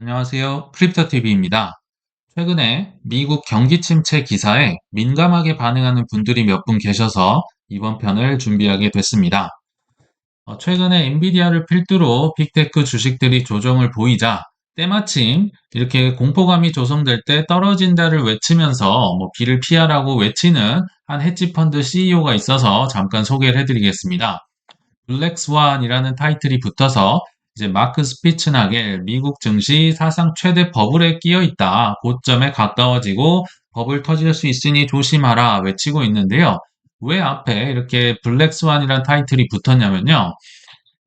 안녕하세요. 크립토TV입니다. 최근에 미국 경기 침체 기사에 민감하게 반응하는 분들이 몇 분 계셔서 이번 편을 준비하게 됐습니다. 어, 최근에 엔비디아를 필두로 빅테크 주식들이 조정을 보이자 때마침 이렇게 공포감이 조성될 때 떨어진다를 외치면서 뭐 비를 피하라고 외치는 한 헤지펀드 CEO가 있어서 잠깐 소개를 해드리겠습니다. 블랙스완이라는 타이틀이 붙어서 이제 마크 스피츠나겔 미국 증시 사상 최대 버블에 끼어 있다. 고점에 가까워지고 버블 터질 수 있으니 조심하라 외치고 있는데요. 왜 앞에 이렇게 블랙스완이라는 타이틀이 붙었냐면요.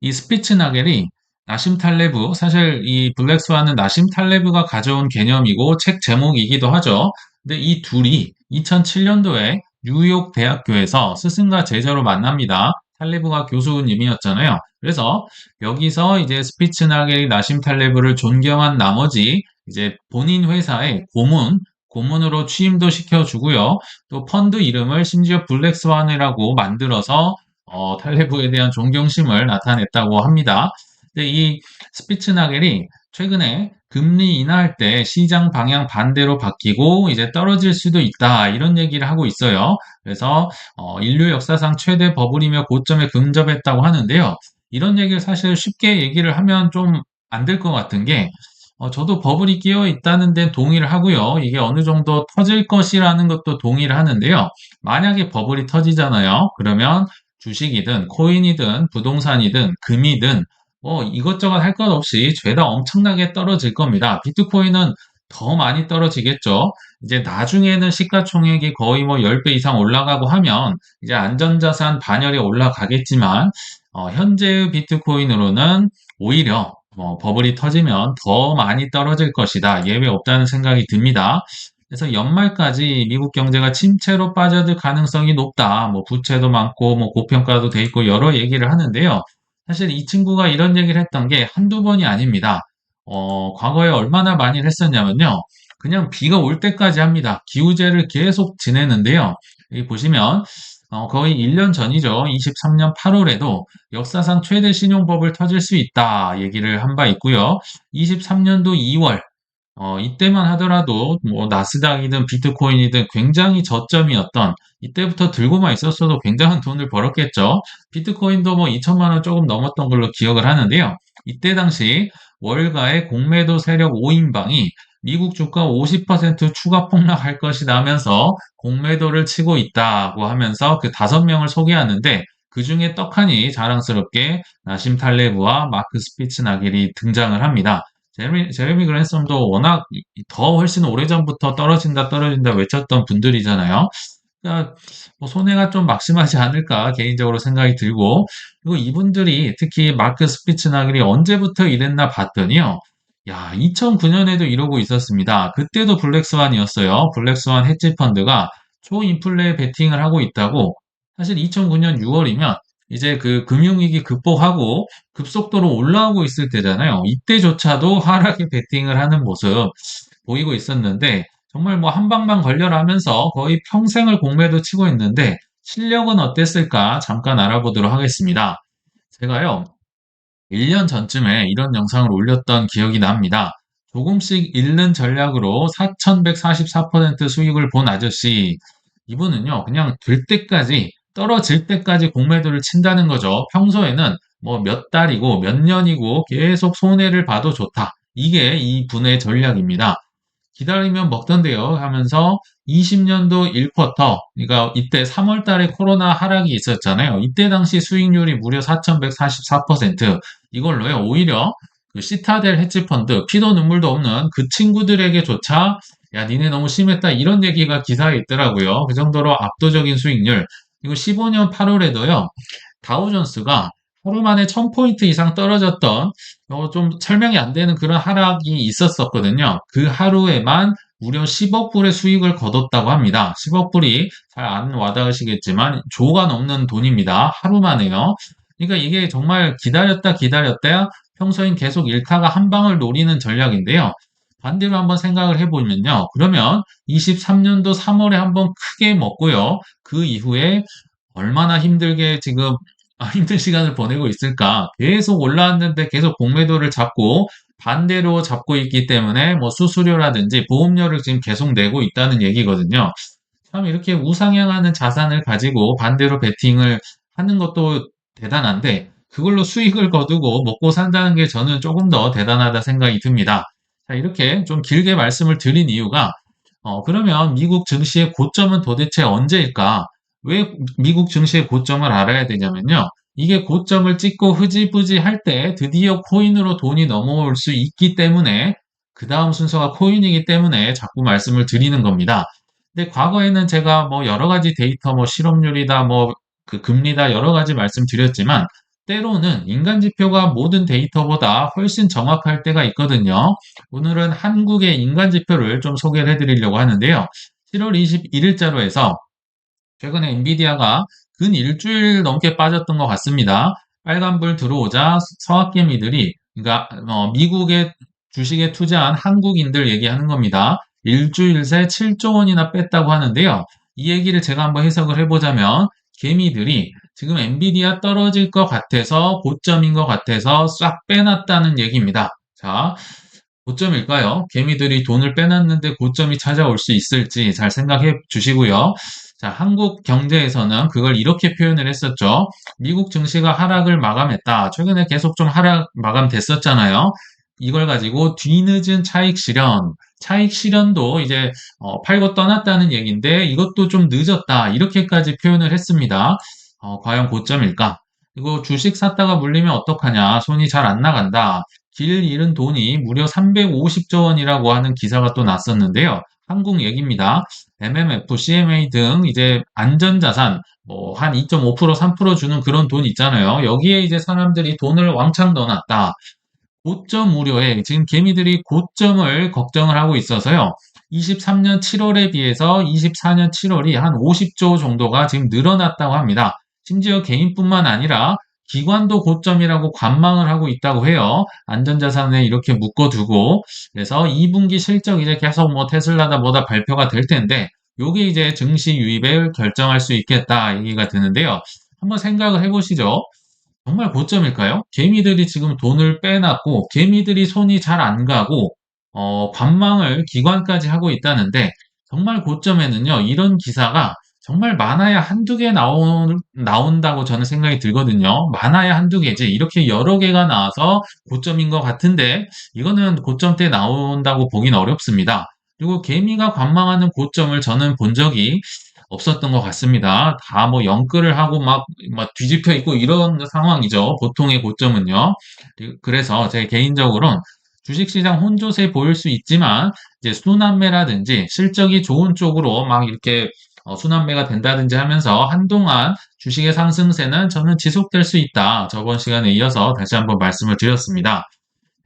이 스피츠나겔이 나심 탈레브, 사실 이 블랙스완은 나심 탈레브가 가져온 개념이고 책 제목이기도 하죠. 근데 이 둘이 2007년도에 뉴욕 대학교에서 스승과 제자로 만납니다. 탈레브가 교수님이었잖아요. 그래서 여기서 이제 스피츠나겔이 나심 탈레브를 존경한 나머지 이제 본인 회사의 고문, 고문으로 취임도 시켜주고요. 또 펀드 이름을 심지어 블랙스완이라고 만들어서 어, 탈레브에 대한 존경심을 나타냈다고 합니다. 근데 이 스피츠나겔이 최근에 금리 인하할 때 시장 방향 반대로 바뀌고 이제 떨어질 수도 있다 이런 얘기를 하고 있어요. 그래서 어, 인류 역사상 최대 버블이며 고점에 근접했다고 하는데요. 이런 얘기를 사실 쉽게 얘기를 하면 좀 안 될 것 같은 게 어, 저도 버블이 끼어 있다는 데 동의를 하고요. 이게 어느 정도 터질 것이라는 것도 동의를 하는데요. 만약에 버블이 터지잖아요. 그러면 주식이든 코인이든 부동산이든 금이든 뭐 이것저것 할 것 없이 죄다 엄청나게 떨어질 겁니다. 비트코인은 더 많이 떨어지겠죠. 이제 나중에는 시가총액이 거의 뭐 10배 이상 올라가고 하면 이제 안전자산 반열에 올라가겠지만 어, 현재의 비트코인으로는 오히려 뭐 버블이 터지면 더 많이 떨어질 것이다. 예외 없다는 생각이 듭니다. 그래서 연말까지 미국 경제가 침체로 빠져들 가능성이 높다. 뭐 부채도 많고 뭐 고평가도 돼 있고 여러 얘기를 하는데요. 사실 이 친구가 이런 얘기를 했던 게 한두 번이 아닙니다. 어, 과거에 얼마나 많이 했었냐면요. 그냥 비가 올 때까지 합니다. 기우제를 계속 지내는데요. 여기 보시면 어, 거의 1년 전이죠. 23년 8월에도 역사상 최대 신용법을 터질 수 있다 얘기를 한 바 있고요. 23년도 2월 어, 이때만 하더라도 뭐 나스닥이든 비트코인이든 굉장히 저점이었던 이때부터 들고만 있었어도 굉장한 돈을 벌었겠죠. 비트코인도 뭐 2천만 원 조금 넘었던 걸로 기억을 하는데요. 이때 당시 월가의 공매도 세력 5인방이 미국 주가 50% 추가 폭락할 것이다 하면서 공매도를 치고 있다고 하면서 그 다섯 명을 소개하는데 그 중에 떡하니 자랑스럽게 나심 탈레브와 마크 스피츠나겔이 등장을 합니다. 제레미, 제레미 그랜섬도 워낙 더 훨씬 오래전부터 떨어진다 떨어진다 외쳤던 분들이잖아요. 그러니까 뭐 손해가 좀 막심하지 않을까 개인적으로 생각이 들고 그리고 이분들이 특히 마크 스피츠나글이 언제부터 이랬나 봤더니요. 야, 2009년에도 이러고 있었습니다. 그때도 블랙스완이었어요. 블랙스완 헤지 펀드가 초인플레 베팅을 하고 있다고 사실 2009년 6월이면 이제 그 금융위기 극복하고 급속도로 올라오고 있을 때잖아요. 이때조차도 하락에 베팅을 하는 모습 보이고 있었는데 정말 뭐 한 방만 걸려라면서 거의 평생을 공매도 치고 있는데 실력은 어땠을까 잠깐 알아보도록 하겠습니다. 제가요 1년 전쯤에 이런 영상을 올렸던 기억이 납니다. 조금씩 잃는 전략으로 4144% 수익을 본 아저씨 이분은요 그냥 될 때까지 떨어질 때까지 공매도를 친다는 거죠. 평소에는 뭐 몇 달이고 몇 년이고 계속 손해를 봐도 좋다. 이게 이 분의 전략입니다. 기다리면 먹던데요 하면서 20년도 1쿼터, 그러니까 이때 3월 달에 코로나 하락이 있었잖아요. 이때 당시 수익률이 무려 4,144%. 이걸로요, 오히려 그 시타델 헤지펀드, 피도 눈물도 없는 그 친구들에게조차 야, 니네 너무 심했다. 이런 얘기가 기사에 있더라고요. 그 정도로 압도적인 수익률. 그리고 15년 8월에도요, 다우존스가 하루 만에 1000포인트 이상 떨어졌던 어, 좀 설명이 안 되는 그런 하락이 있었었거든요. 그 하루에만 무려 10억 불의 수익을 거뒀다고 합니다. 10억 불이 잘 안 와닿으시겠지만 조가 넘는 돈입니다. 하루 만에요. 그러니까 이게 정말 기다렸다 기다렸다 평소엔 계속 일타가 한 방을 노리는 전략인데요. 반대로 한번 생각을 해보면요. 그러면 23년도 3월에 한번 크게 먹고요. 그 이후에 얼마나 힘들게 지금 아, 힘든 시간을 보내고 있을까? 계속 올라왔는데 계속 공매도를 잡고 반대로 잡고 있기 때문에 뭐 수수료라든지 보험료를 지금 계속 내고 있다는 얘기거든요. 참 이렇게 우상향하는 자산을 가지고 반대로 베팅을 하는 것도 대단한데 그걸로 수익을 거두고 먹고 산다는 게 저는 조금 더 대단하다 생각이 듭니다. 자, 이렇게 좀 길게 말씀을 드린 이유가 어, 그러면 미국 증시의 고점은 도대체 언제일까? 왜 미국 증시의 고점을 알아야 되냐면요. 이게 고점을 찍고 흐지부지 할 때 드디어 코인으로 돈이 넘어올 수 있기 때문에 그 다음 순서가 코인이기 때문에 자꾸 말씀을 드리는 겁니다. 근데 과거에는 제가 뭐 여러 가지 데이터 뭐 실업률이다 뭐 그 금리다 여러 가지 말씀드렸지만 때로는 인간 지표가 모든 데이터보다 훨씬 정확할 때가 있거든요. 오늘은 한국의 인간 지표를 좀 소개를 해드리려고 하는데요. 7월 21일자로 해서 최근에 엔비디아가 근 일주일 넘게 빠졌던 것 같습니다. 빨간불 들어오자 서학개미들이 그러니까 어, 미국의 주식에 투자한 한국인들 얘기하는 겁니다. 일주일 새 7조 원이나 뺐다고 하는데요. 이 얘기를 제가 한번 해석을 해보자면 개미들이 지금 엔비디아 떨어질 것 같아서 고점인 것 같아서 싹 빼놨다는 얘기입니다. 자, 고점일까요? 개미들이 돈을 빼놨는데 고점이 찾아올 수 있을지 잘 생각해 주시고요. 자, 한국 경제에서는 그걸 이렇게 표현을 했었죠. 미국 증시가 하락을 마감했다. 최근에 계속 좀 하락 마감됐었잖아요. 이걸 가지고 뒤늦은 차익 실현, 차익 실현도 이제 어, 팔고 떠났다는 얘기인데 이것도 좀 늦었다. 이렇게까지 표현을 했습니다. 어, 과연 고점일까? 그리고 주식 샀다가 물리면 어떡하냐? 손이 잘 안 나간다. 길 잃은 돈이 무려 350조 원이라고 하는 기사가 또 났었는데요. 한국 얘기입니다. MMF, CMA 등 이제 안전자산 뭐 한 2.5% 3% 주는 그런 돈 있잖아요. 여기에 이제 사람들이 돈을 왕창 넣어놨다. 고점 우려에 지금 개미들이 고점을 걱정을 하고 있어서요. 23년 7월에 비해서 24년 7월이 한 50조 정도가 지금 늘어났다고 합니다. 심지어 개인뿐만 아니라 기관도 고점이라고 관망을 하고 있다고 해요. 안전자산에 이렇게 묶어두고 그래서 2분기 실적 이제 계속 뭐 테슬라다 뭐다 발표가 될 텐데 요게 이제 증시 유입을 결정할 수 있겠다 얘기가 드는데요. 한번 생각을 해보시죠. 정말 고점일까요? 개미들이 지금 돈을 빼놨고 개미들이 손이 잘 안 가고 어, 관망을 기관까지 하고 있다는데 정말 고점에는요 이런 기사가 정말 많아야 한두 개 나온, 나온다고 저는 생각이 들거든요. 많아야 한두 개지. 이렇게 여러 개가 나와서 고점인 것 같은데, 이거는 고점 때 나온다고 보긴 어렵습니다. 그리고 개미가 관망하는 고점을 저는 본 적이 없었던 것 같습니다. 다 뭐 영끌을 하고 막, 막 뒤집혀 있고 이런 상황이죠. 보통의 고점은요. 그래서 제 개인적으로는 주식시장 혼조세 보일 수 있지만, 이제 순환매라든지 실적이 좋은 쪽으로 막 이렇게 어, 순환매가 된다든지 하면서 한동안 주식의 상승세는 저는 지속될 수 있다. 저번 시간에 이어서 다시 한번 말씀을 드렸습니다.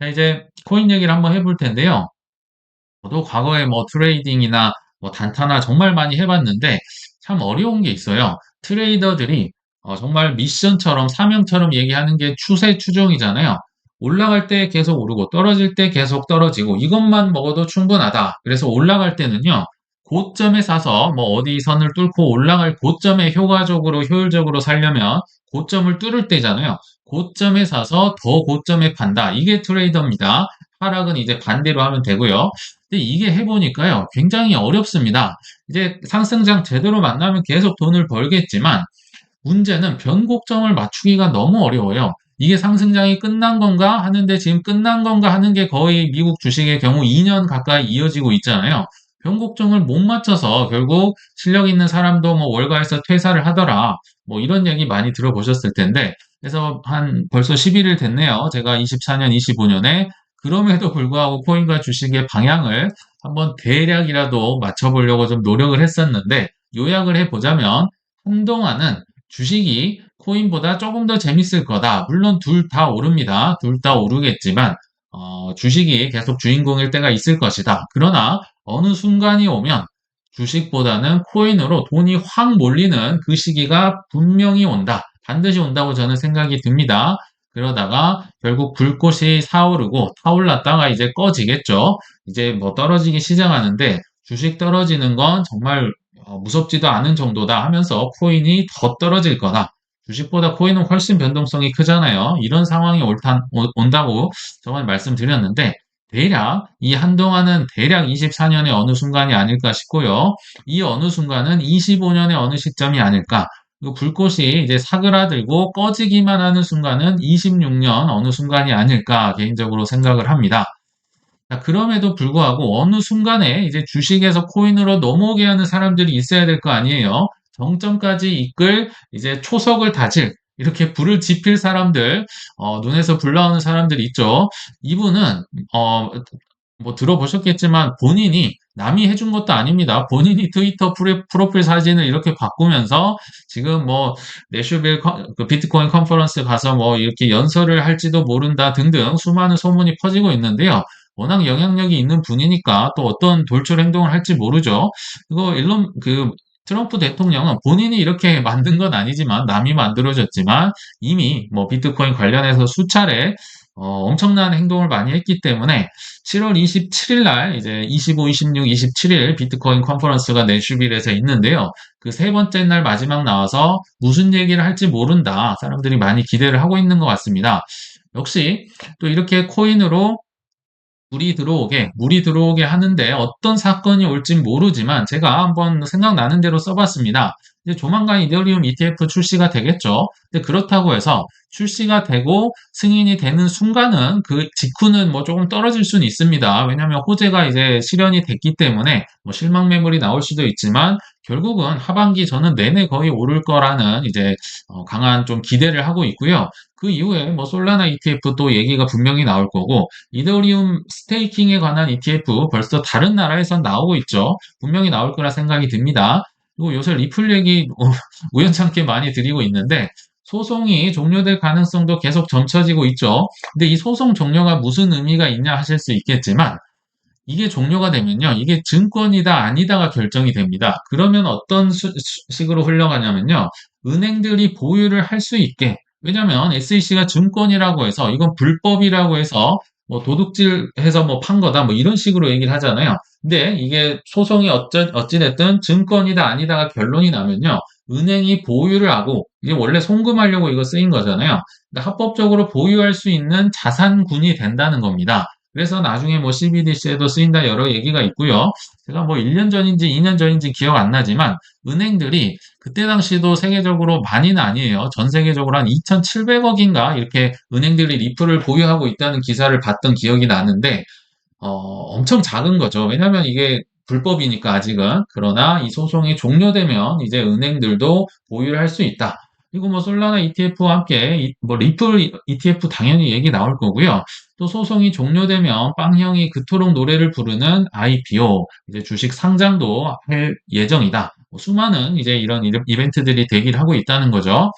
자, 이제 코인 얘기를 한번 해볼 텐데요. 저도 과거에 뭐 트레이딩이나 뭐 단타나 정말 많이 해봤는데 참 어려운 게 있어요. 트레이더들이 어, 정말 미션처럼 사명처럼 얘기하는 게 추세 추종이잖아요. 올라갈 때 계속 오르고 떨어질 때 계속 떨어지고 이것만 먹어도 충분하다. 그래서 올라갈 때는요. 고점에 사서 뭐 어디 선을 뚫고 올라갈 고점에 효과적으로 효율적으로 살려면 고점을 뚫을 때잖아요. 고점에 사서 더 고점에 판다. 이게 트레이더입니다. 하락은 이제 반대로 하면 되고요. 근데 이게 해보니까요. 굉장히 어렵습니다. 이제 상승장 제대로 만나면 계속 돈을 벌겠지만 문제는 변곡점을 맞추기가 너무 어려워요. 이게 상승장이 끝난 건가 하는데 지금 끝난 건가 하는 게 거의 미국 주식의 경우 2년 가까이 이어지고 있잖아요. 변곡점을 못 맞춰서 결국 실력 있는 사람도 뭐 월가에서 퇴사를 하더라. 뭐 이런 얘기 많이 들어보셨을 텐데 그래서 한 벌써 11일 됐네요. 제가 24년, 25년에 그럼에도 불구하고 코인과 주식의 방향을 한번 대략이라도 맞춰보려고 좀 노력을 했었는데 요약을 해보자면 한동안은 주식이 코인보다 조금 더 재밌을 거다. 물론 둘 다 오릅니다. 둘 다 오르겠지만 어, 주식이 계속 주인공일 때가 있을 것이다. 그러나 어느 순간이 오면 주식보다는 코인으로 돈이 확 몰리는 그 시기가 분명히 온다. 반드시 온다고 저는 생각이 듭니다. 그러다가 결국 불꽃이 사오르고 타올랐다가 이제 꺼지겠죠. 이제 뭐 떨어지기 시작하는데 주식 떨어지는 건 정말 어, 무섭지도 않은 정도다 하면서 코인이 더 떨어질 거다. 주식보다 코인은 훨씬 변동성이 크잖아요. 이런 상황이 옳다, 온다고 저번에 말씀드렸는데 대략 이 한동안은 대략 24년의 어느 순간이 아닐까 싶고요. 이 어느 순간은 25년의 어느 시점이 아닐까. 그 불꽃이 이제 사그라들고 꺼지기만 하는 순간은 26년 어느 순간이 아닐까 개인적으로 생각을 합니다. 자, 그럼에도 불구하고 어느 순간에 이제 주식에서 코인으로 넘어오게 하는 사람들이 있어야 될 거 아니에요. 정점까지 이끌 이제 초석을 다질 이렇게 불을 지필 사람들, 어, 눈에서 불 나오는 사람들 있죠. 이분은 어, 뭐 들어보셨겠지만 본인이 남이 해준 것도 아닙니다. 본인이 트위터 프로필 사진을 이렇게 바꾸면서 지금 뭐 내슈빌 그 비트코인 컨퍼런스 가서 뭐 이렇게 연설을 할지도 모른다 등등 수많은 소문이 퍼지고 있는데요. 워낙 영향력이 있는 분이니까 또 어떤 돌출 행동을 할지 모르죠. 이거 일론 그 트럼프 대통령은 본인이 이렇게 만든 건 아니지만 남이 만들어졌지만 이미 뭐 비트코인 관련해서 수차례 어, 엄청난 행동을 많이 했기 때문에 7월 27일 날 이제 25, 26, 27일 비트코인 컨퍼런스가 내슈빌에서 있는데요. 그 세 번째 날 마지막 나와서 무슨 얘기를 할지 모른다. 사람들이 많이 기대를 하고 있는 것 같습니다. 역시 또 이렇게 코인으로 물이 들어오게, 물이 들어오게 하는데 어떤 사건이 올진 모르지만 제가 한번 생각나는 대로 써봤습니다. 이제 조만간 이더리움 ETF 출시가 되겠죠. 근데 그렇다고 해서 출시가 되고 승인이 되는 순간은 그 직후는 뭐 조금 떨어질 수는 있습니다. 왜냐하면 호재가 이제 실현이 됐기 때문에 뭐 실망 매물이 나올 수도 있지만 결국은 하반기 저는 내내 거의 오를 거라는 이제 어 강한 좀 기대를 하고 있고요. 그 이후에 뭐 솔라나 ETF 또 얘기가 분명히 나올 거고 이더리움 스테이킹에 관한 ETF 벌써 다른 나라에선 나오고 있죠. 분명히 나올 거라 생각이 듭니다. 그리고 요새 리플 얘기 우연찮게 많이 드리고 있는데 소송이 종료될 가능성도 계속 점쳐지고 있죠. 근데 이 소송 종료가 무슨 의미가 있냐 하실 수 있겠지만 이게 종료가 되면요. 이게 증권이다 아니다가 결정이 됩니다. 그러면 어떤 수, 식으로 흘러가냐면요. 은행들이 보유를 할 수 있게 왜냐하면 SEC가 증권이라고 해서 이건 불법이라고 해서 뭐 도둑질해서 뭐 판 거다 뭐 이런 식으로 얘기를 하잖아요. 근데 이게 소송이 어찌, 어찌됐든 증권이다 아니다가 결론이 나면요. 은행이 보유를 하고 이게 원래 송금하려고 이거 쓰인 거잖아요. 합법적으로 보유할 수 있는 자산군이 된다는 겁니다. 그래서 나중에 뭐 CBDC에도 쓰인다 여러 얘기가 있고요. 제가 뭐 1년 전인지 2년 전인지 기억 안 나지만 은행들이 그때 당시도 세계적으로 많이는 아니에요. 전 세계적으로 한 2,700억인가 이렇게 은행들이 리플을 보유하고 있다는 기사를 봤던 기억이 나는데 어, 엄청 작은 거죠. 왜냐하면 이게 불법이니까 아직은 그러나 이 소송이 종료되면 이제 은행들도 보유를 할 수 있다. 그리고 뭐 솔라나 ETF와 함께 뭐 리플 ETF 당연히 얘기 나올 거고요. 또 소송이 종료되면 빵형이 그토록 노래를 부르는 IPO 이제 주식 상장도 할 예정이다. 뭐 수많은 이제 이런 이벤트들이 대기를 하고 있다는 거죠.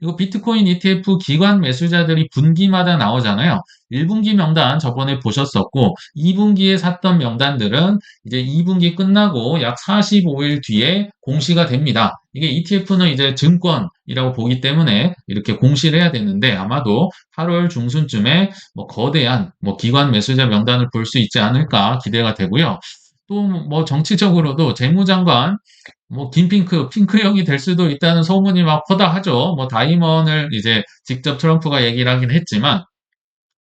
그리고 비트코인 ETF 기관 매수자들이 분기마다 나오잖아요. 1분기 명단 저번에 보셨었고 2분기에 샀던 명단들은 이제 2분기 끝나고 약 45일 뒤에 공시가 됩니다. 이게 ETF는 이제 증권이라고 보기 때문에 이렇게 공시를 해야 되는데 아마도 8월 중순쯤에 뭐 거대한 뭐 기관 매수자 명단을 볼 수 있지 않을까 기대가 되고요. 또 뭐 정치적으로도 재무장관 뭐 김핑크, 핑크형이 될 수도 있다는 소문이 막 퍼다하죠. 뭐 다이먼을 이제 직접 트럼프가 얘기를 하긴 했지만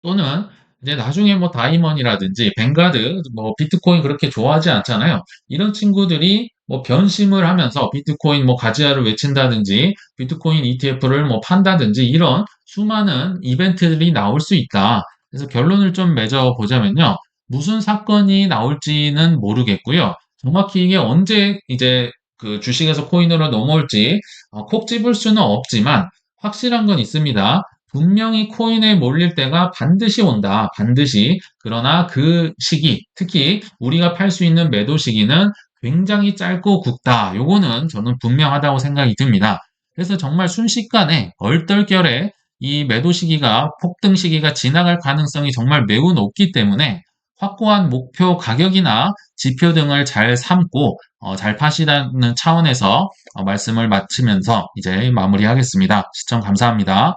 또는 이제 나중에 뭐 다이먼이라든지 뱅가드, 뭐 비트코인 그렇게 좋아하지 않잖아요. 이런 친구들이 뭐 변심을 하면서 비트코인 뭐 가지아를 외친다든지 비트코인 ETF를 뭐 판다든지 이런 수많은 이벤트들이 나올 수 있다. 그래서 결론을 좀 맺어 보자면요. 무슨 사건이 나올지는 모르겠고요. 정확히 이게 언제 이제 그 주식에서 코인으로 넘어올지 어, 콕 집을 수는 없지만 확실한 건 있습니다. 분명히 코인에 몰릴 때가 반드시 온다. 반드시. 그러나 그 시기, 특히 우리가 팔 수 있는 매도 시기는 굉장히 짧고 굵다. 요거는 저는 분명하다고 생각이 듭니다. 그래서 정말 순식간에 얼떨결에 이 매도 시기가 폭등 시기가 지나갈 가능성이 정말 매우 높기 때문에 확고한 목표 가격이나 지표 등을 잘 삼고 어, 잘 파시라는 차원에서 어, 말씀을 마치면서 이제 마무리하겠습니다. 시청 감사합니다.